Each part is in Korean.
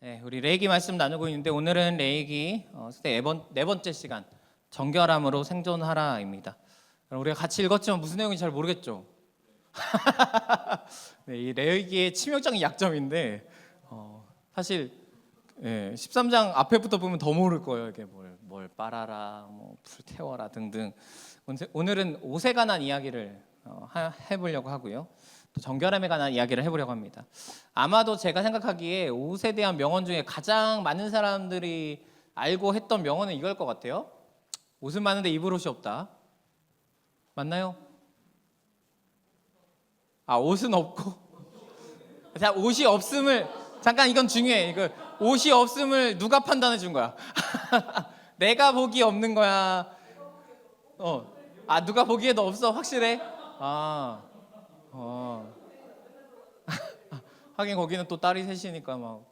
네, 우리 레이기 말씀 나누고 있는데 오늘은 레이기 어, 네, 번, 네 번째 시간 정결함으로 생존하라입니다. 그럼 우리가 같이 읽었지만 무슨 내용인지 잘 모르겠죠. 네, 이 레이기의 치명적인 약점인데 어, 사실 예, 13장 앞에부터 보면 더 모를 거예요. 이게 뭘, 뭘 빨아라, 뭐 불 태워라 등등. 오늘- 오늘은 옷에 관한 이야기를 어, 하- 해보려고 하고요. 또 정결함에 관한 이야기를 해보려고 합니다. 아마도 제가 생각하기에 옷에 대한 명언 중에 가장 많은 사람들이 알고 했던 명언은 이걸 것 같아요. 옷은 많은데 입을 옷이 없다. 맞나요? 아 옷은 없고. 자 옷이 없음을 잠깐 이건 중요해. 이거 옷이 없음을 누가 판단해 준 거야? 내가 보기 없는 거야. 어. 아 누가 보기에도 없어 확실해? 아. 어. 하긴 거기는 또 딸이 셋이니까 막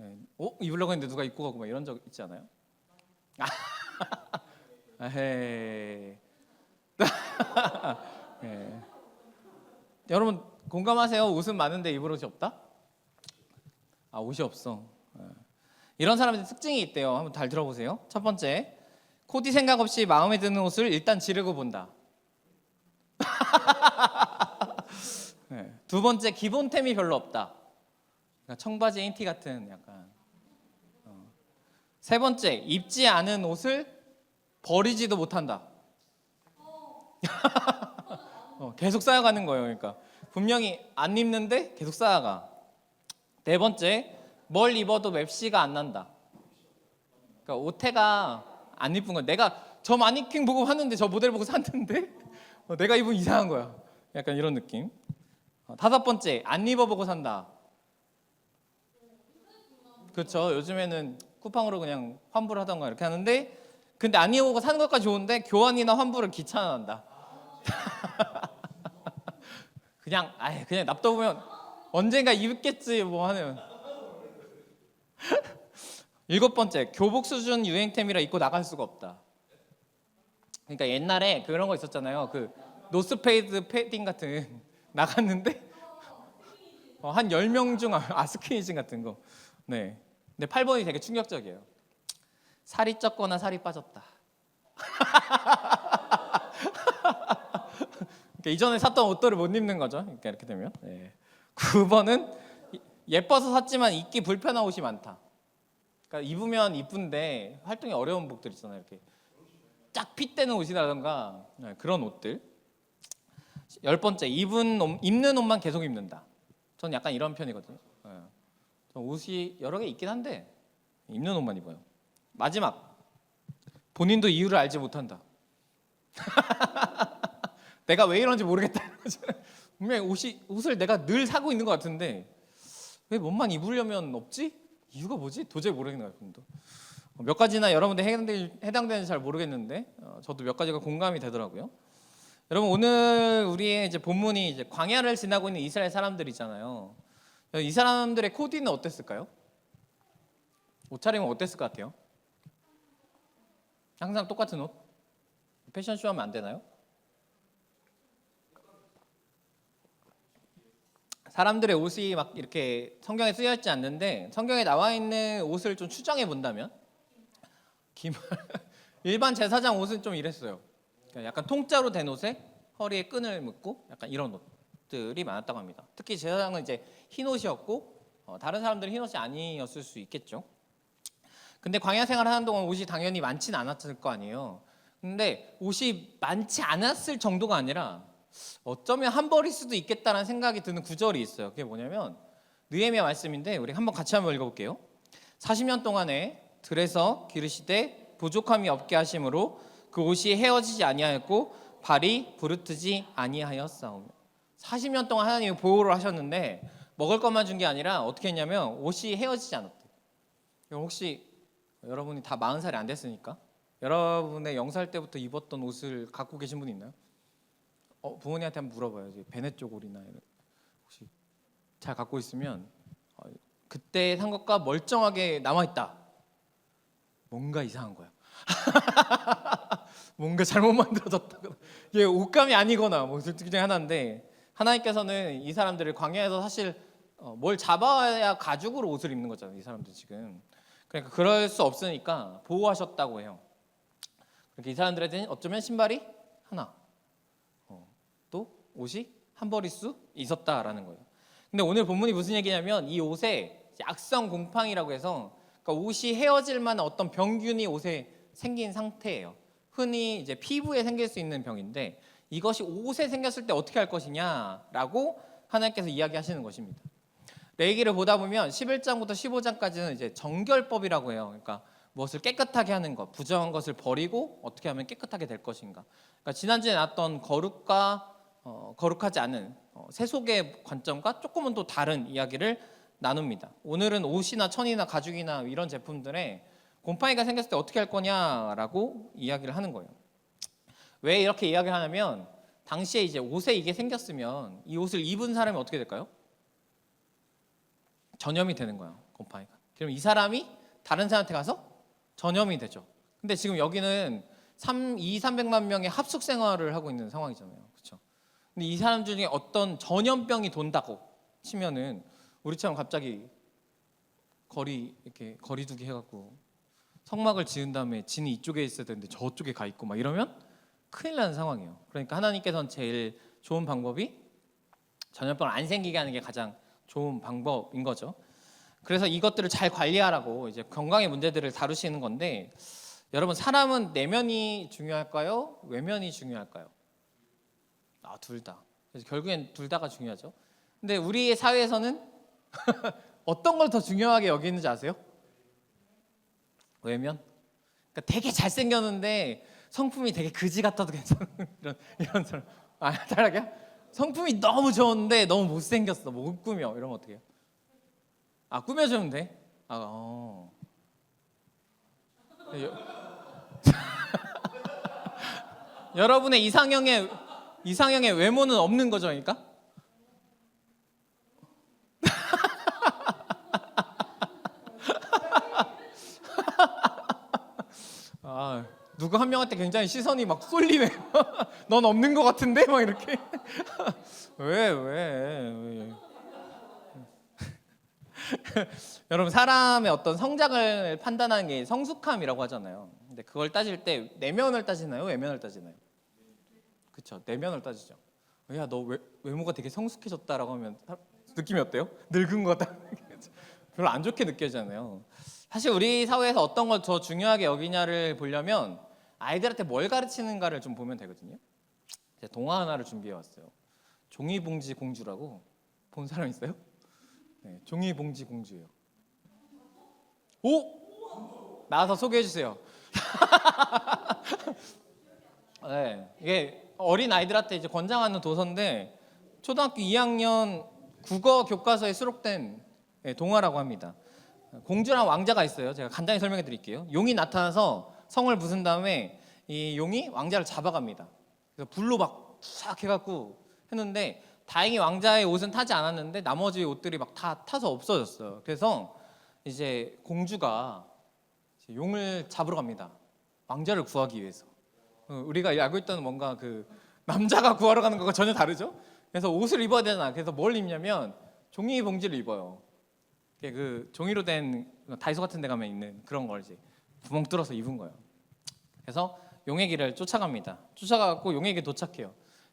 예. 어? 입으려고 했는데 누가 입고 가고 막 이런 적 있지 않아요? 아헤. 예. 여러분 공감하세요? 옷은 많은데 입을 옷이 없다? 아 옷이 없어. 예. 이런 사람들 특징이 있대요. 한번 잘 들어보세요. 첫 번째, 코디 생각 없이 마음에 드는 옷을 일단 지르고 본다. 예. 두 번째, 기본템이 별로 없다. 그러니까 청바지 인티 같은 약간. 어. 세 번째, 입지 않은 옷을 버리지도 못한다. 어, 계속 쌓여가는 거예요. 그러니까 분명히 안 입는데 계속 쌓아가. 네 번째, 뭘 입어도 맵시가 안 난다. 그러니까 오태가 안 이쁜 거. 내가 저 마니킹 보고 샀는데 저 모델 보고 샀는데 어, 내가 입으면 이상한 거야. 약간 이런 느낌. 어, 다섯 번째, 안 입어보고 산다. 그렇죠. 요즘에는 쿠팡으로 그냥 환불을 하던가 이렇게 하는데 근데 안 입어보고 사는 것까지 좋은데 교환이나 환불을 귀찮아한다. 그냥 아예 그냥 납둬보면 언젠가 입겠지 뭐 하는. 일곱 번째 교복 수준 유행템이라 입고 나갈 수가 없다. 그러니까 옛날에 그런 거 있었잖아요. 그 노스페이드 패딩 같은 나갔는데 어, 한 10명 중 아스키니진 같은 거. 네. 근데 8번이 되게 충격적이에요. 살이 쪘거나 살이 빠졌다. 그러니까 이전에 샀던 옷들을 못 입는 거죠. 그러니까 이렇게 되면. 네. 9번은 예뻐서 샀지만 입기 불편한 옷이 많다. 그러니까 입으면 이쁜데 활동이 어려운 복들 있잖아요. 이렇게 쫙 핏대는 옷이라던가 네, 그런 옷들. 열 번째 입은 옷, 입는 옷만 계속 입는다. 저는 약간 이런 편이거든요. 네. 저 옷이 여러 개 있긴 한데 입는 옷만 입어요. 마지막 본인도 이유를 알지 못한다. 내가 왜 이런지 모르겠다. 분명히 옷이 옷을 내가 늘 사고 있는 것 같은데 왜 몸만 입으려면 없지? 이유가 뭐지? 도저히 모르겠는 거예요. 어, 몇 가지나 여러분들 해당되, 해당되는지 잘 모르겠는데 어, 저도 몇 가지가 공감이 되더라고요. 여러분 오늘 우리의 이제 본문이 이제 광야를 지나고 있는 이스라엘 사람들이잖아요. 이 사람들의 코디는 어땠을까요? 옷차림은 어땠을 것 같아요? 항상 똑같은 옷? 패션쇼 하면 안 되나요? 사람들의 옷이 막 이렇게 성경에 쓰여 있지 않는데 성경에 나와 있는 옷을 좀 추정해 본다면 김 일반 제사장 옷은 좀 이랬어요. 그러니까 약간 통짜로 된 옷에 허리에 끈을 묶고 약간 이런 옷들이 많았다고 합니다. 특히 제사장은 이제 흰 옷이었고 어, 다른 사람들은 흰 옷이 아니었을 수 있겠죠. 근데 광야 생활을 하는 동안 옷이 당연히 많지는 않았을 거 아니에요. 근데 옷이 많지 않았을 정도가 아니라 어쩌면 한 벌일 수도 있겠다라는 생각이 드는 구절이 있어요. 그게 뭐냐면 느헤미야 말씀인데 우리 한번 같이 한번 읽어볼게요. 40년 동안에 들에서 기르시되 부족함이 없게 하심으로 그 옷이 헤어지지 아니하였고 발이 부르트지 아니하였사오며 40년 동안 하나님이 보호를 하셨는데 먹을 것만 준 게 아니라 어떻게 했냐면 옷이 헤어지지 않았대. 혹시 여러분이 다 40살이 안 됐으니까 여러분의 0살 때부터 입었던 옷을 갖고 계신 분 있나요? 어, 부모님한테 한번 물어봐요. 이제 베네 쪼골이나 이런 혹시 잘 갖고 있으면 어, 그때 산 것과 멀쩡하게 남아 있다. 뭔가 이상한 거야. 뭔가 잘못 만들어졌다거나 이게 옷감이 아니거나 뭐둘 중에 하나인데 하나님께서는 이 사람들을 광야에서 사실 어, 뭘 잡아야 가죽으로 옷을 입는 거잖아요. 이 사람들 지금. 그러니까 그럴 수 없으니까 보호하셨다고 해요. 그렇게 이 사람들한테는 어쩌면 신발이 하나, 어, 또 옷이 한 벌일 수 있었다라는 거예요. 근데 오늘 본문이 무슨 얘기냐면 이 옷에 악성 곰팡이라고 해서 그러니까 옷이 헤어질 만한 어떤 병균이 옷에 생긴 상태예요. 흔히 이제 피부에 생길 수 있는 병인데 이것이 옷에 생겼을 때 어떻게 할 것이냐라고 하나님께서 이야기하시는 것입니다. 레이기를 보다 보면 11장부터 15장까지는 이제 정결법이라고 해요. 그러니까 무엇을 깨끗하게 하는 것, 부정한 것을 버리고 어떻게 하면 깨끗하게 될 것인가. 그러니까 지난주에 나왔던 거룩과 어, 거룩하지 않은 어, 세속의 관점과 조금은 또 다른 이야기를 나눕니다. 오늘은 옷이나 천이나 가죽이나 이런 제품들에 곰팡이가 생겼을 때 어떻게 할 거냐라고 이야기를 하는 거예요. 왜 이렇게 이야기를 하냐면 당시에 이제 옷에 이게 생겼으면 이 옷을 입은 사람이 어떻게 될까요? 전염이 되는 거예요. 곰팡이가. 그럼 이 사람이 다른 사람한테 가서 전염이 되죠. 근데 지금 여기는 3, 2, 300만 명의 합숙 생활을 하고 있는 상황이잖아요. 그렇죠? 근데 이 사람 중에 어떤 전염병이 돈다고 치면은 우리처럼 갑자기 거리 이렇게 거리두기 해갖고 성막을 지은 다음에 진이 이쪽에 있어야 되는데 저쪽에 가 있고 막 이러면 큰일 나는 상황이에요. 그러니까 하나님께서는 제일 좋은 방법이 전염병을 안 생기게 하는 게 가장 좋은 방법인 거죠. 그래서 이것들을 잘 관리하라고 이제 건강의 문제들을 다루시는 건데 여러분 사람은 내면이 중요할까요? 외면이 중요할까요? 아, 둘 다. 그래서 결국엔 둘 다가 중요하죠. 근데 우리의 사회에서는 어떤 걸 더 중요하게 여기는지 아세요? 외면. 그러니까 되게 잘생겼는데 성품이 되게 그지 같아도 괜찮은 이런 이런 사람. 아, 다르게 성품이 너무 좋은데 너무 못생겼어. 못 꾸며. 이러면 어떻게 해요? 아, 꾸며주면 돼? 아, 어. 여, 여러분의 이상형의 이상형의 외모는 없는 거죠, 그러니까? 아, 누구 한 명한테 굉장히 시선이 막 쏠리네. 넌 없는 것 같은데, 막 이렇게. 왜, 왜, 왜? 여러분 사람의 어떤 성장을 판단하는 게 성숙함이라고 하잖아요. 근데 그걸 따질 때 내면을 따지나요, 외면을 따지나요? 그렇죠, 내면을 따지죠. 야, 너 외, 외모가 되게 성숙해졌다라고 하면 사- 느낌이 어때요? 늙은 것 같다. 별로 안 좋게 느껴지잖아요. 사실 우리 사회에서 어떤 걸 더 중요하게 여기냐를 보려면 아이들한테 뭘 가르치는가를 좀 보면 되거든요. 동화 하나를 준비해 왔어요. 종이봉지 공주라고 본 사람 있어요? 네, 종이봉지 공주예요. 오! 나와서 소개해 주세요. 네, 이게 어린 아이들한테 이제 권장하는 도서인데 초등학교 2학년 국어 교과서에 수록된 네, 동화라고 합니다. 공주랑 왕자가 있어요. 제가 간단히 설명해 드릴게요. 용이 나타나서 성을 부순 다음에 이 용이 왕자를 잡아갑니다. 그래서 불로 막싹 해갖고 했는데 다행히 왕자의 옷은 타지 않았는데 나머지 옷들이 막 다 타서 없어졌어요. 그래서 이제 공주가 이제 용을 잡으러 갑니다. 왕자를 구하기 위해서. 어, 우리가 알고 있던 뭔가 그 남자가 구하러 가는 것과 전혀 다르죠. 그래서 옷을 입어야 되잖아. 그래서 뭘 입냐면 종이 봉지를 입어요. 그 종이로 된 다이소 같은 데 가면 있는 그런 걸 이제 구멍 뚫어서 입은 거예요. 그래서 용의 길을 쫓아갑니다. 쫓아가고 용의 길 도착해요.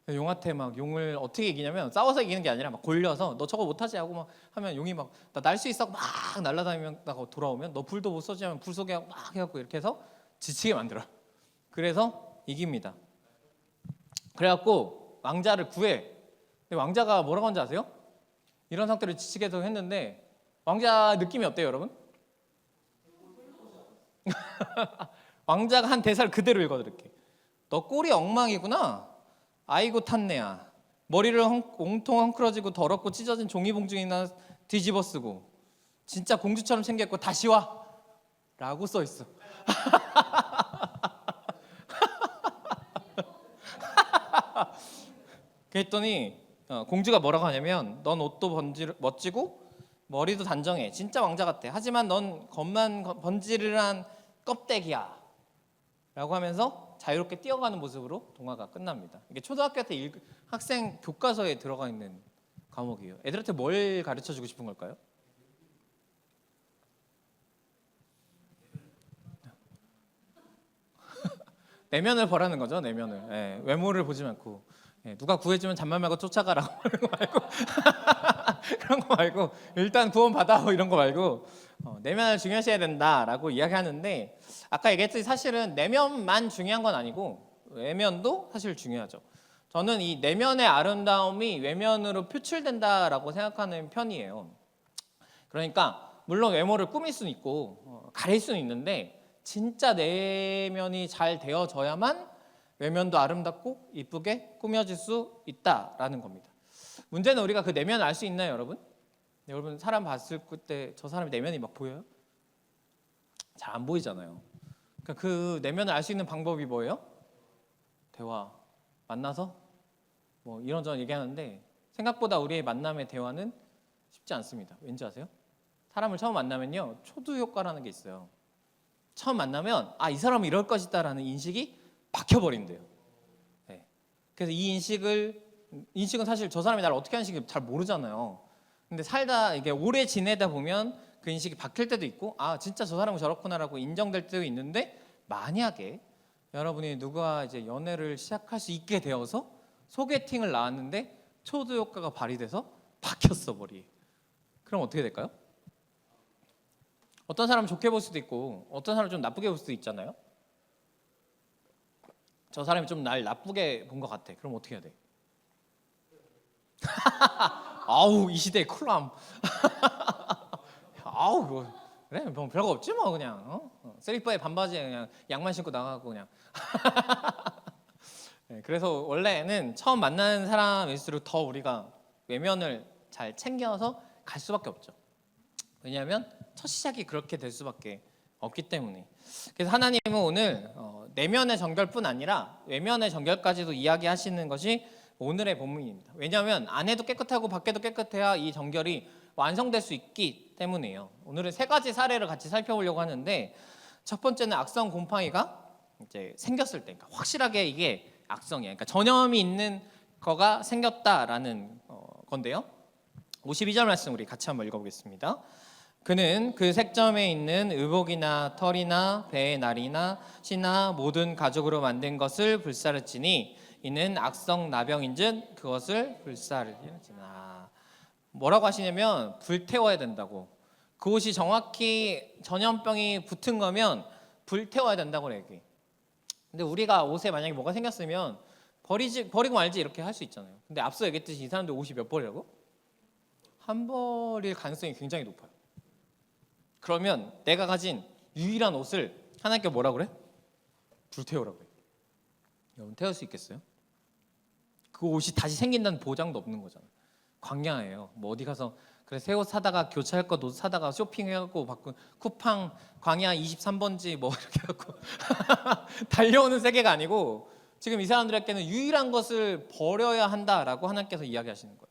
용한테 막 용을 어떻게 이기냐면 싸워서 이기는 게 아니라 막 골려서 너 저거 못하지 하고 막 하면 용이 막 나 날 수 있어 막 날아다니다가 돌아오면 너 불도 못 쏘지 하면 불 하고 막 해갖고 이렇게 해서 지치게 만들어. 그래서 이깁니다. 그래갖고 왕자를 구해. 근데 왕자가 뭐라고 하는지 아세요? 이런 상태로 지치게 해서 했는데 왕자 느낌이 어때요, 여러분? 왕자가 한 대사를 그대로 읽어드릴게. 너 꼴이 엉망이구나. 아이고 탔네야. 머리를 헝, 옹통 헝클어지고 더럽고 찢어진 종이봉지나 뒤집어 쓰고 진짜 공주처럼 생겼고 다시 와. 라고 써 있어. 그랬더니 어, 공주가 뭐라고 하냐면 넌 옷도 번지, 멋지고 머리도 단정해 진짜 왕자 같아 하지만 넌 겉만 거- 번지르르한 껍데기야. 라고 하면서 자유롭게 뛰어가는 모습으로 동화가 끝납니다. 이게 초등학교 때 읽- 학생 교과서에 들어가 있는 과목이에요. 애들한테 뭘 가르쳐 주고 싶은 걸까요? 내면을 보라는 거죠, 내면을. 예, 외모를 보지 않고. 예, 누가 구해주면 잠만 말고 쫓아가라고 이런 거 말고. 그런 거 말고. 일단 구원 받아. 뭐 이런 거 말고. 어, 내면을 중요시해야 된다라고 이야기하는데 아까 얘기했듯이 사실은 내면만 중요한 건 아니고 외면도 사실 중요하죠. 저는 이 내면의 아름다움이 외면으로 표출된다라고 생각하는 편이에요. 그러니까 물론 외모를 꾸밀 수는 있고 어, 가릴 수는 있는데 진짜 내면이 잘 되어져야만 외면도 아름답고 이쁘게 꾸며질 수 있다라는 겁니다. 문제는 우리가 그 내면을 알 수 있나요, 여러분? 여러분 사람 봤을 때 저 사람의 내면이 막 보여요? 잘 안 보이잖아요. 그러니까 그 내면을 알 수 있는 방법이 뭐예요? 대화, 만나서 뭐 이런저런 얘기하는데 생각보다 우리의 만남의 대화는 쉽지 않습니다. 왠지 아세요? 사람을 처음 만나면요 초두 효과라는 게 있어요. 처음 만나면 아 이 사람은 이럴 것이다라는 인식이 박혀버린대요. 네. 그래서 이 인식을 인식은 사실 저 사람이 나를 어떻게 하는지 잘 모르잖아요. 근데 살다 이게 오래 지내다 보면 그 인식이 박힐 때도 있고 아 진짜 저 사람은 저렇구나라고 인정될 때도 있는데 만약에 여러분이 누가 이제 연애를 시작할 수 있게 되어서 소개팅을 나왔는데 초두 효과가 발휘돼서 박혔어 버리. 그럼 어떻게 될까요? 어떤 사람 은 좋게 볼 수도 있고 어떤 사람 은 좀 나쁘게 볼 수도 있잖아요. 저 사람이 좀 날 나쁘게 본 것 같아. 그럼 어떻게 해야 돼? 아우 이 시대의 쿨함. 아우 뭐 그래 뭐 별거 없지 뭐 그냥 어? 어, 슬리퍼에 반바지에 그냥 양말 신고 나가고 그냥. 네, 그래서 원래는 처음 만나는 사람일수록 더 우리가 외면을 잘 챙겨서 갈 수밖에 없죠. 왜냐하면 첫 시작이 그렇게 될 수밖에 없기 때문에. 그래서 하나님은 오늘 어, 내면의 정결뿐 아니라 외면의 정결까지도 이야기하시는 것이 오늘의 본문입니다. 왜냐하면 안에도 깨끗하고 밖에도 깨끗해야 이 정결이 완성될 수 있기 때문이에요. 오늘은 세 가지 사례를 같이 살펴보려고 하는데 첫 번째는 악성 곰팡이가 이제 생겼을 때, 그러니까 확실하게 이게 악성이야. 그러니까 전염이 있는 거가 생겼다라는 어, 건데요. 52절 말씀 우리 같이 한번 읽어보겠습니다. 그는 그 색점에 있는 의복이나 털이나 배의 날이나 씨나 모든 가죽으로 만든 것을 불사르치니 이는 악성 나병인 즉 그것을 불사르지나 뭐라고 하시냐면 불태워야 된다고 그 옷이 정확히 전염병이 붙은 거면 불태워야 된다고 얘기. 근데 우리가 옷에 만약에 뭐가 생겼으면 버리지 버리고 말지 이렇게 할 수 있잖아요. 근데 앞서 얘기했듯이 이 사람들 옷이 몇 벌이라고? 한 벌일 가능성이 굉장히 높아요. 그러면 내가 가진 유일한 옷을 하나님께 뭐라 그래? 불태우라고 해. 여러분 태울 수 있겠어요? 그 옷이 다시 생긴다는 보장도 없는 거잖아요. 광야예요. 뭐 어디 가서 그래 새 옷 사다가 교체할 것옷 사다가 쇼핑해갖고 바꾼 쿠팡 광야 23번지 뭐 이렇게 갖고 달려오는 세계가 아니고 지금 이 사람들에게는 유일한 것을 버려야 한다라고 하나님께서 이야기하시는 거예요.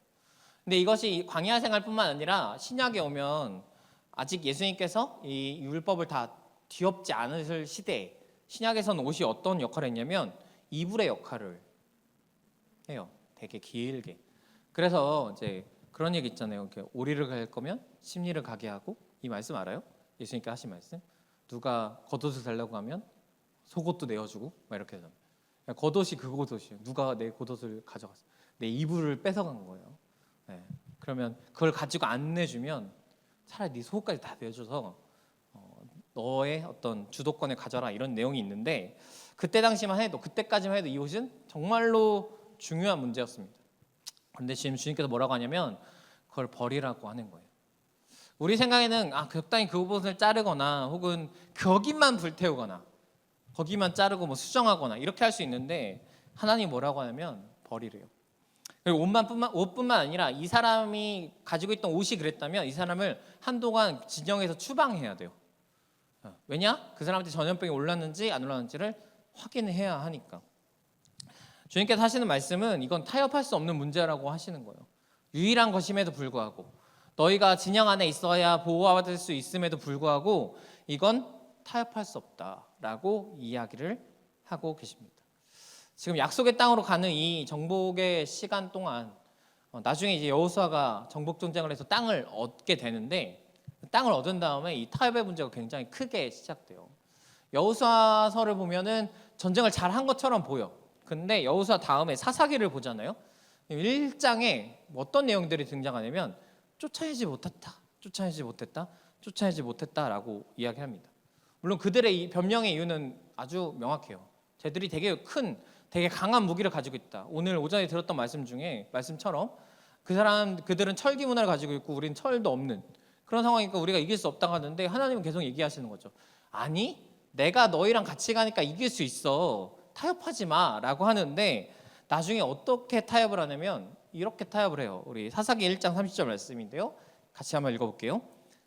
근데 이것이 광야 생활뿐만 아니라 신약에 오면 아직 예수님께서 이 율법을 다 뒤엎지 않으실 시대에 신약에서는 옷이 어떤 역할을 했냐면 이불의 역할을 해요. 되게 길게. 그래서 이제 그런 얘기 있잖아요. 이렇게 오리를 갈 거면 심리를 가게 하고 이 말씀 알아요? 예수님께 하신 말씀. 누가 겉옷을 달라고 하면 속옷도 내어주고 막 이렇게 해서 겉옷이 그 겉옷이에요. 누가 내 겉옷을 가져갔어? 내 이불을 뺏어간 거예요. 네. 그러면 그걸 가지고 안 내주면 차라리 네 속옷까지 다 내줘서 어, 너의 어떤 주도권을 가져라 이런 내용이 있는데 그때 당시만 해도 그때까지만 해도 이 옷은 정말로 중요한 문제였습니다. 그런데 지금 주님께서 뭐라고 하냐면 그걸 버리라고 하는 거예요. 우리 생각에는 아 적당히 그 옷을 자르거나 혹은 거기만 불태우거나 거기만 자르고 뭐 수정하거나 이렇게 할 수 있는데 하나님 뭐라고 하냐면 버리래요. 옷만 뿐만 옷뿐만 아니라 이 사람이 가지고 있던 옷이 그랬다면 이 사람을 한동안 진영에서 추방해야 돼요. 어, 왜냐? 그 사람한테 전염병이 올랐는지 안 올랐는지를 확인해야 하니까. 주님께서 하시는 말씀은 이건 타협할 수 없는 문제라고 하시는 거예요. 유일한 것임에도 불구하고 너희가 진영 안에 있어야 보호받을 수 있음에도 불구하고 이건 타협할 수 없다라고 이야기를 하고 계십니다. 지금 약속의 땅으로 가는 이 정복의 시간 동안 어, 나중에 이제 여호수아가 정복 전쟁을 해서 땅을 얻게 되는데 땅을 얻은 다음에 이 타협의 문제가 굉장히 크게 시작돼요. 여호수아서를 보면은 전쟁을 잘 한 것처럼 보여. 근데 여호수아 다음에 사사기를 보잖아요. 1장에 어떤 내용들이 등장하냐면 쫓아내지 못했다. 쫓아내지 못했다. 쫓아내지 못했다라고 이야기합니다. 물론 그들의 이 변명의 이유는 아주 명확해요. 쟤들이 되게 큰 되게 강한 무기를 가지고 있다. 오늘 오전에 들었던 말씀 중에 말씀처럼 그 사람 그들은 철기 문화를 가지고 있고 우리는 철도 없는 그런 상황이니까 우리가 이길 수 없다고 하는데 하나님은 계속 얘기하시는 거죠. 아니, 내가 너희랑 같이 가니까 이길 수 있어. 타협하지 마라고 하는데 나중에 어떻게 타협을 하냐면 이렇게 타협을 해요. 우리 사사기 1장 30절 말씀인데요. 같이 한번 읽어 볼게요.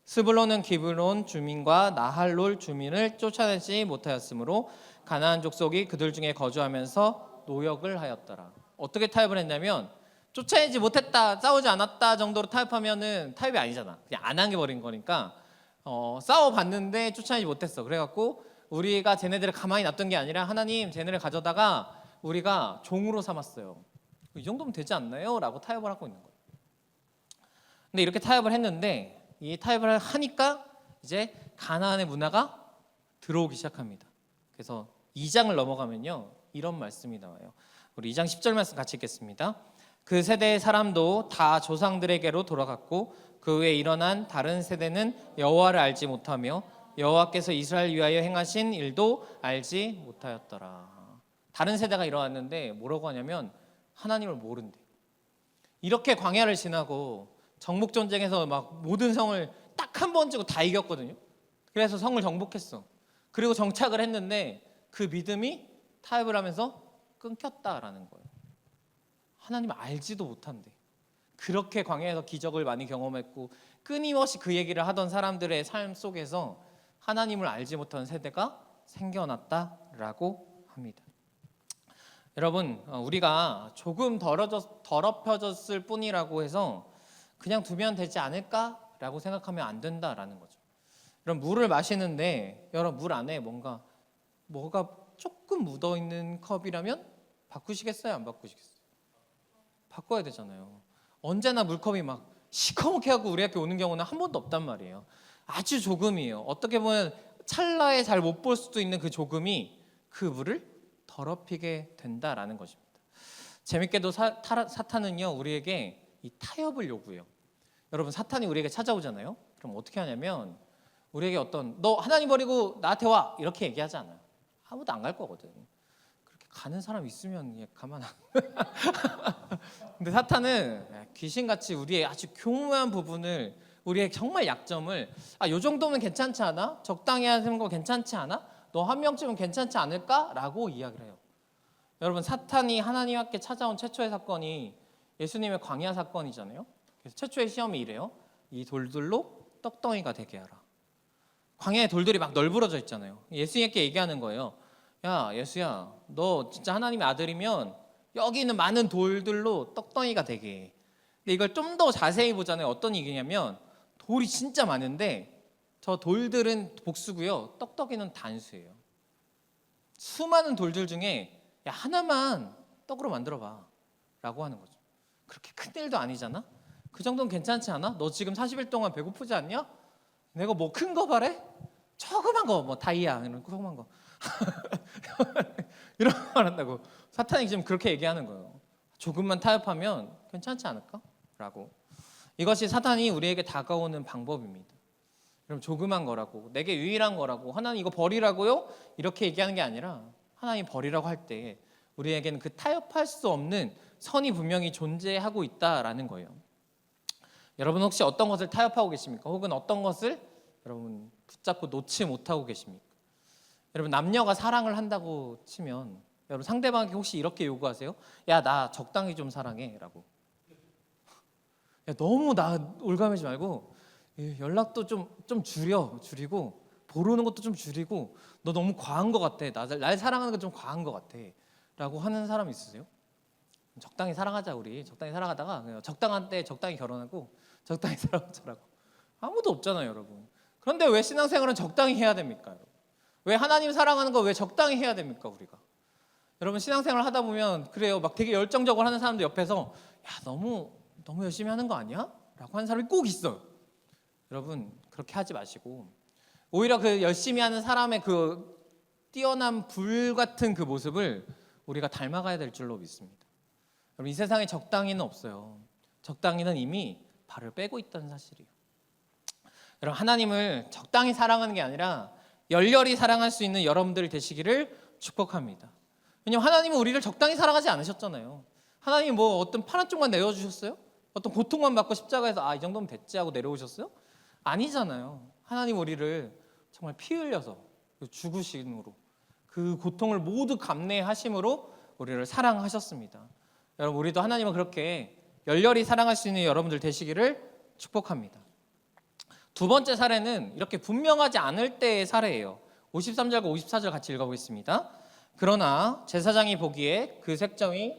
스불론은 기브론 주민과 나할롤 주민을 쫓아내지 못하였으므로 가나안 족속이 그들 중에 거주하면서 노역을 하였더라. 어떻게 타협을 했냐면 쫓아내지 못했다, 싸우지 않았다 정도로 타협하면은 타협이 아니잖아. 그냥 안 한 게 버린 거니까 어, 싸워 봤는데 쫓아내지 못했어. 그래갖고 우리가 쟤네들을 가만히 놨던 게 아니라 하나님 쟤네를 가져다가 우리가 종으로 삼았어요. 이 정도면 되지 않나요? 라고 타협을 하고 있는 거예요. 근데 이렇게 타협을 했는데 이 타협을 하니까 이제 가나안의 문화가 들어오기 시작합니다. 그래서 2장을 넘어가면요. 이런 말씀이 나와요. 우리 2장 10절 말씀 같이 읽겠습니다. 그 세대의 사람도 다 조상들에게로 돌아갔고 그 후에 일어난 다른 세대는 여호와를 알지 못하며 여호와께서 이스라엘 위하여 행하신 일도 알지 못하였더라. 다른 세대가 일어났는데 뭐라고 하냐면 하나님을 모른대. 이렇게 광야를 지나고 정복 전쟁에서 막 모든 성을 딱 한 번 지고 다 이겼거든요. 그래서 성을 정복했어. 그리고 정착을 했는데 그 믿음이 타협을 하면서 끊겼다라는 거예요. 하나님 알지도 못한대. 그렇게 광야에서 기적을 많이 경험했고 끊임없이 그 얘기를 하던 사람들의 삶 속에서 하나님을 알지 못한 세대가 생겨났다라고 합니다. 여러분, 어, 우리가 조금 더러졌, 더럽혀졌을 뿐이라고 해서 그냥 두면 되지 않을까라고 생각하면 안 된다라는 거죠. 여러분 물을 마시는데 여러분 물 안에 뭔가 뭐가 조금 묻어 있는 컵이라면 바꾸시겠어요? 안 바꾸시겠어요? 바꿔야 되잖아요. 언제나 물컵이 막 시커멓게 하고 우리 앞에 오는 경우는 한 번도 없단 말이에요. 아주 조금이에요. 어떻게 보면 찰나에 잘 못 볼 수도 있는 그 조금이 그 물을 더럽히게 된다라는 것입니다. 재밌게도 사, 타, 사탄은요 우리에게 이 타협을 요구해요. 여러분 사탄이 우리에게 찾아오잖아요. 그럼 어떻게 하냐면 우리에게 어떤 너 하나님 버리고 나한테 와 이렇게 얘기하지 않아요. 아무도 안 갈 거거든. 그렇게 가는 사람 있으면 얘 가만 안. 근데 사탄은 귀신같이 우리의 아주 교묘한 부분을 우리의 정말 약점을 아 요 정도면 괜찮지 않아? 적당히 하는 거 괜찮지 않아? 너 한 명쯤은 괜찮지 않을까?라고 이야기를 해요. 여러분 사탄이 하나님께 찾아온 최초의 사건이 예수님의 광야 사건이잖아요. 그래서 최초의 시험이 이래요. 이 돌들로 떡덩이가 되게 하라. 광야에 돌들이 막 널브러져 있잖아요. 예수님께 얘기하는 거예요. 야, 예수야, 너 진짜 하나님의 아들이면 여기 있는 많은 돌들로 떡덩이가 되게 해. 근데 이걸 좀 더 자세히 보잖아요. 어떤 얘기냐면 돌이 진짜 많은데 저 돌들은 복수고요. 떡떡이는 단수예요. 수많은 돌들 중에 야, 하나만 떡으로 만들어 봐. 라고 하는 거죠. 그렇게 큰 일도 아니잖아. 그 정도는 괜찮지 않아? 너 지금 40일 동안 배고프지 않냐? 내가 뭐 큰 거 바래? 조그만 거, 뭐 다이아 이런 조그만 거 이런 거 말한다고 사탄이 지금 그렇게 얘기하는 거예요. 조금만 타협하면 괜찮지 않을까?라고 이것이 사탄이 우리에게 다가오는 방법입니다. 그럼 조그만 거라고 내게 유일한 거라고 하나님 이거 버리라고요? 이렇게 얘기하는 게 아니라 하나님 버리라고 할 때 우리에게는 그 타협할 수 없는 선이 분명히 존재하고 있다라는 거예요. 여러분 혹시 어떤 것을 타협하고 계십니까? 혹은 어떤 것을 여러분 붙잡고 놓지 못하고 계십니까? 여러분 남녀가 사랑을 한다고 치면 여러분 상대방에게 혹시 이렇게 요구하세요? 야 나 적당히 좀 사랑해라고. 야 너무 나 올가매지 말고 예, 연락도 좀 좀 줄여 줄이고 보르는 것도 좀 줄이고 너 너무 과한 것 같아. 나, 날 사랑하는 건 좀 과한 것 같아.라고 하는 사람 있으세요? 적당히 사랑하자 우리 적당히 사랑하다가 적당한 때 적당히 결혼하고 적당히 살아보자라고 아무도 없잖아요 여러분 그런데 왜 신앙생활은 적당히 해야 됩니까? 왜 하나님 사랑하는 거 왜 적당히 해야 됩니까 우리가 여러분 신앙생활 하다 보면 그래요 막 되게 열정적으로 하는 사람들 옆에서 야 너무 너무 열심히 하는 거 아니야? 라고 하는 사람이 꼭 있어요. 여러분 그렇게 하지 마시고 오히려 그 열심히 하는 사람의 그 뛰어난 불 같은 그 모습을 우리가 닮아가야 될 줄로 믿습니다. 여러분 이 세상에 적당히는 없어요. 적당히는 이미 발을 빼고 있다는 사실이에요. 여러분 하나님을 적당히 사랑하는 게 아니라 열렬히 사랑할 수 있는 여러분들 되시기를 축복합니다. 왜냐면 하나님은 우리를 적당히 사랑하지 않으셨잖아요. 하나님이 뭐 어떤 파란 쪽만 내어주셨어요? 어떤 고통만 받고 십자가에서 아 이 정도면 됐지 하고 내려오셨어요? 아니잖아요. 하나님 우리를 정말 피 흘려서 그 죽으심으로 그 고통을 모두 감내하심으로 우리를 사랑하셨습니다. 여러분 우리도 하나님을 그렇게 열렬히 사랑할 수 있는 여러분들 되시기를 축복합니다. 두 번째 사례는 이렇게 분명하지 않을 때의 사례예요. 53절과 54절 같이 읽어보겠습니다. 그러나 제사장이 보기에 그 색점이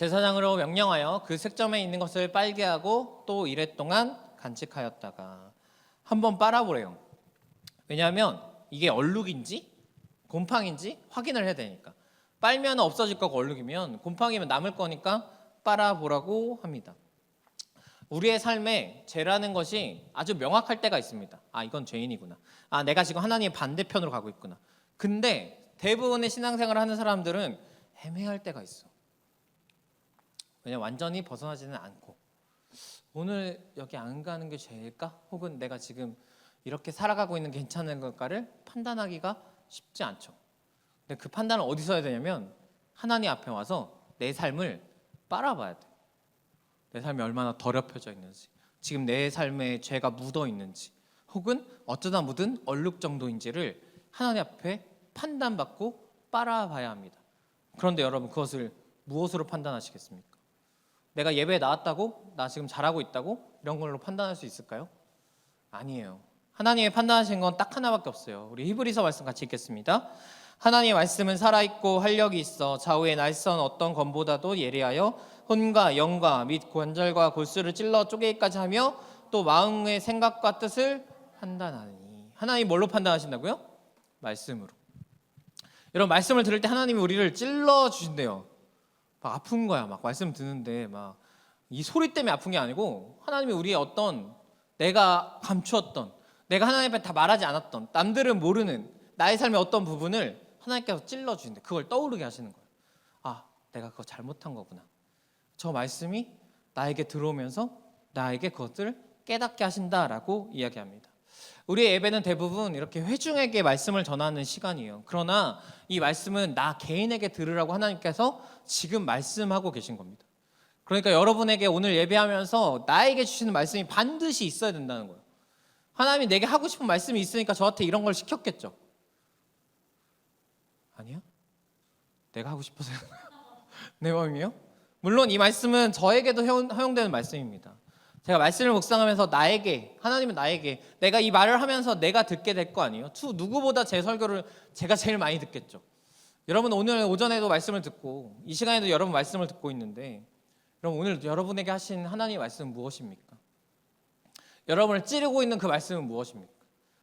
제사장으로 명령하여 그 색점에 있는 것을 빨게 하고 또 이래 동안 간직하였다가 한번 빨아보래요. 왜냐하면 이게 얼룩인지 곰팡인지 확인을 해야 되니까 빨면 없어질 거고 얼룩이면 곰팡이면 남을 거니까 빨아보라고 합니다. 우리의 삶에 죄라는 것이 아주 명확할 때가 있습니다. 아 이건 죄인이구나. 아 내가 지금 하나님의 반대편으로 가고 있구나. 근데 대부분의 신앙생활을 하는 사람들은 애매할 때가 있어. 왜냐 완전히 벗어나지는 않고 오늘 여기 안 가는 게 죄일까? 혹은 내가 지금 이렇게 살아가고 있는 게 괜찮은 걸까를 판단하기가 쉽지 않죠. 근데 그 판단을 어디서 해야 되냐면 하나님 앞에 와서 내 삶을 빨아봐야 돼. 내 삶이 얼마나 더럽혀져 있는지, 지금 내 삶에 죄가 묻어 있는지, 혹은 어쩌다 묻은 얼룩 정도인지를 하나님 앞에 판단받고 빨아봐야 합니다. 그런데 여러분 그것을 무엇으로 판단하시겠습니까? 내가 예배에 나왔다고 나 지금 잘하고 있다고 이런 걸로 판단할 수 있을까요? 아니에요. 하나님의 판단하신 건 딱 하나밖에 없어요. 우리 히브리서 말씀 같이 읽겠습니다. 하나님의 말씀은 살아있고 활력이 있어 좌우의 날선 어떤 검보다도 예리하여 혼과 영과 및 관절과 골수를 찔러 쪼개기까지 하며 또 마음의 생각과 뜻을 판단하니 하나님 뭘로 판단하신다고요? 말씀으로. 여러분 말씀을 들을 때 하나님이 우리를 찔러 주신대요. 막 아픈 거야. 막 말씀 듣는데 막 이 소리 때문에 아픈 게 아니고 하나님이 우리의 어떤 내가 감추었던 내가 하나님 앞에 다 말하지 않았던 남들은 모르는 나의 삶의 어떤 부분을 하나님께서 찔러 주신대. 그걸 떠오르게 하시는 거예요. 아, 내가 그거 잘못한 거구나. 저 말씀이 나에게 들어오면서 나에게 그것을 깨닫게 하신다라고 이야기합니다. 우리의 예배는 대부분 이렇게 회중에게 말씀을 전하는 시간이에요. 그러나 이 말씀은 나 개인에게 들으라고 하나님께서 지금 말씀하고 계신 겁니다. 그러니까 여러분에게 오늘 예배하면서 나에게 주시는 말씀이 반드시 있어야 된다는 거예요. 하나님이 내게 하고 싶은 말씀이 있으니까 저한테 이런 걸 시켰겠죠. 아니야? 내가 하고 싶어서 내 마음이요? 물론 이 말씀은 저에게도 허용되는 말씀입니다. 제가 말씀을 묵상하면서 나에게 하나님은 나에게 내가 이 말을 하면서 내가 듣게 될 거 아니에요. 투 누구보다 제 설교를 제가 제일 많이 듣겠죠. 여러분 오늘 오전에도 말씀을 듣고 이 시간에도 여러분 말씀을 듣고 있는데 여러분 오늘 여러분에게 하신 하나님의 말씀은 무엇입니까? 여러분을 찌르고 있는 그 말씀은 무엇입니까?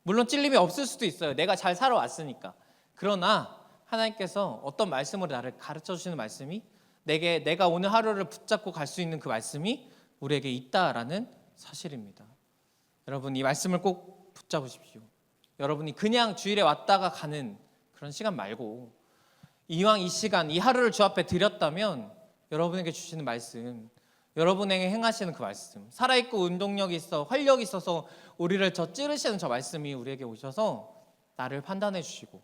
물론 찔림이 없을 수도 있어요. 내가 잘 살아왔으니까. 그러나 하나님께서 어떤 말씀으로 나를 가르쳐 주시는 말씀이 내게 내가 오늘 하루를 붙잡고 갈 수 있는 그 말씀이 우리에게 있다라는 사실입니다. 여러분 이 말씀을 꼭 붙잡으십시오. 여러분이 그냥 주일에 왔다가 가는 그런 시간 말고 이왕 이 시간 이 하루를 주 앞에 드렸다면 여러분에게 주시는 말씀 여러분에게 행하시는 그 말씀 살아있고 운동력이 있어 활력이 있어서 우리를 저 찌르시는 저 말씀이 우리에게 오셔서 나를 판단해 주시고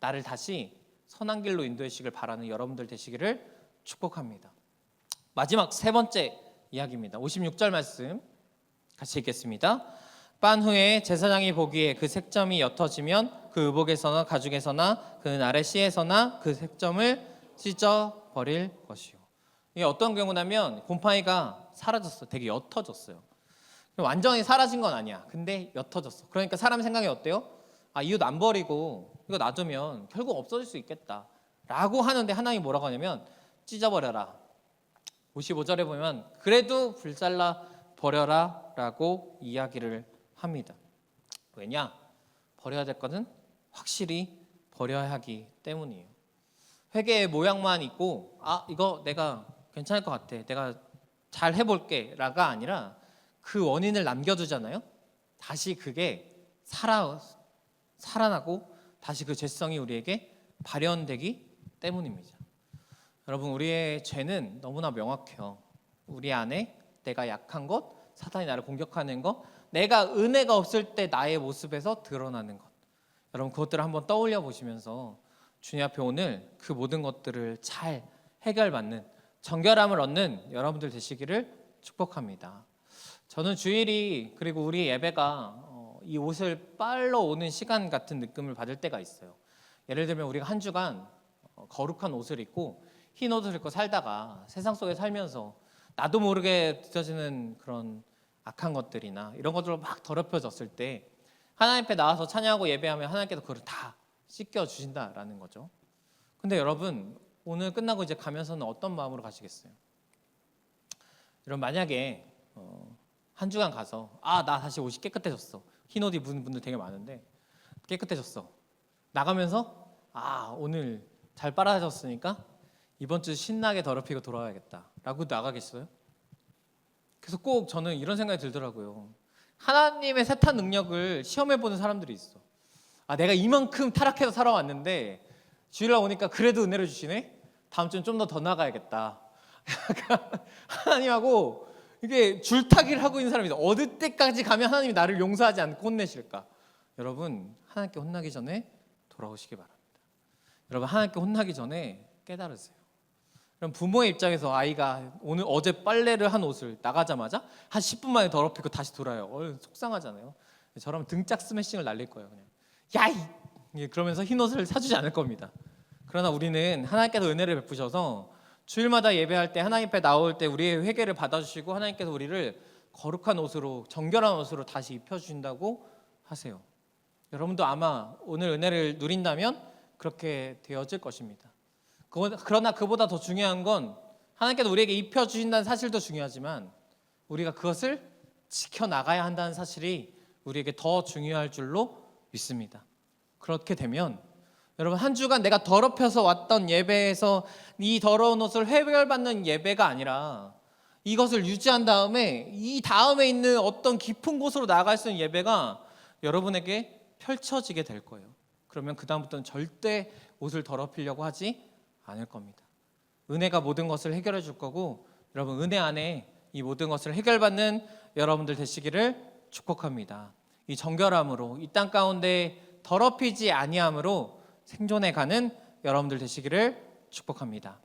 나를 다시 선한 길로 인도해 주시길 바라는 여러분들 되시기를 축복합니다. 마지막 세 번째 이야기입니다. 56절 말씀 같이 읽겠습니다. 빤 후에 제사장이 보기에 그 색점이 옅어지면 그 의복에서나 가죽에서나 그 날의 씨에서나 그 색점을 찢어 버릴 것이요. 이게 어떤 경우냐면 곰팡이가 사라졌어. 되게 옅어졌어요. 완전히 사라진 건 아니야. 근데 옅어졌어. 그러니까 사람 생각이 어때요? 아, 이웃 안 버리고 이거 놔두면 결국 없어질 수 있겠다. 라고 하는데 하나님이 뭐라고 하냐면 찢어버려라. 55절에 보면 그래도 불살라 버려라 라고 이야기를 합니다. 왜냐? 버려야 될 것은 확실히 버려야 하기 때문이에요. 회개의 모양만 있고 아 이거 내가 괜찮을 것 같아 내가 잘 해볼게 라가 아니라 그 원인을 남겨두잖아요 다시 그게 살아 살아나고 다시 그 죄성이 우리에게 발현되기 때문입니다 여러분 우리의 죄는 너무나 명확해요 우리 안에 내가 약한 것 사탄이 나를 공격하는 것 내가 은혜가 없을 때 나의 모습에서 드러나는 것 여러분 그것들을 한번 떠올려 보시면서 주님 앞에 오늘 그 모든 것들을 잘 해결받는 정결함을 얻는 여러분들 되시기를 축복합니다. 저는 주일이 그리고 우리 예배가 어, 이 옷을 빨러 오는 시간 같은 느낌을 받을 때가 있어요. 예를 들면 우리가 한 주간 어, 거룩한 옷을 입고 흰 옷을 입고 살다가 세상 속에 살면서 나도 모르게 드어지는 그런 악한 것들이나 이런 것들로 막 더럽혀졌을 때 하나님 앞에 나와서 찬양하고 예배하면 하나님께서 그걸 다 씻겨 주신다라는 거죠. 근데 여러분 오늘 끝나고 이제 가면서는 어떤 마음으로 가시겠어요? 여러분 만약에 어, 한 주간 가서 아 나 다시 옷이 깨끗해졌어 흰옷 입은 분들 되게 많은데 깨끗해졌어 나가면서 아 오늘 잘 빨아졌으니까 이번 주 신나게 더럽히고 돌아와야겠다라고 나가겠어요? 그래서 꼭 저는 이런 생각이 들더라고요. 하나님의 세탄 능력을 시험해 보는 사람들이 있어. 아, 내가 이만큼 타락해서 살아왔는데 주일날 오니까 그래도 은혜를 주시네. 다음 주는 좀 더 더 나가야겠다. 약간 하나님하고 이게 줄타기를 하고 있는 사람이 어느 때까지 가면 하나님이 나를 용서하지 않고 혼내실까? 여러분 하나님께 혼나기 전에 돌아오시기 바랍니다. 여러분 하나님께 혼나기 전에 깨달으세요. 그럼 부모의 입장에서 아이가 오늘 어제 빨래를 한 옷을 나가자마자 한 10분 만에 더럽히고 다시 돌아요. 어, 속상하잖아요. 저라면 등짝 스매싱을 날릴 거예요. 그냥 야이 예, 그러면서 흰 옷을 사주지 않을 겁니다. 그러나 우리는 하나님께서 은혜를 베푸셔서 주일마다 예배할 때 하나님 앞에 나올 때 우리의 회개를 받아주시고 하나님께서 우리를 거룩한 옷으로 정결한 옷으로 다시 입혀주신다고 하세요. 여러분도 아마 오늘 은혜를 누린다면 그렇게 되어질 것입니다. 그러나 그보다 더 중요한 건 하나님께서 우리에게 입혀 주신다는 사실도 중요하지만 우리가 그것을 지켜 나가야 한다는 사실이 우리에게 더 중요할 줄로 믿습니다. 그렇게 되면 여러분 한 주간 내가 더럽혀서 왔던 예배에서 이 더러운 옷을 해결받는 예배가 아니라 이것을 유지한 다음에 이 다음에 있는 어떤 깊은 곳으로 나갈 수 있는 예배가 여러분에게 펼쳐지게 될 거예요. 그러면 그 다음부터는 절대 옷을 더럽히려고 하지 않을 겁니다. 은혜가 모든 것을 해결해 줄 거고 여러분 은혜 안에 이 모든 것을 해결받는 여러분들 되시기를 축복합니다. 이 정결함으로 이 땅 가운데 더럽히지 아니함으로 생존해 가는 여러분들 되시기를 축복합니다.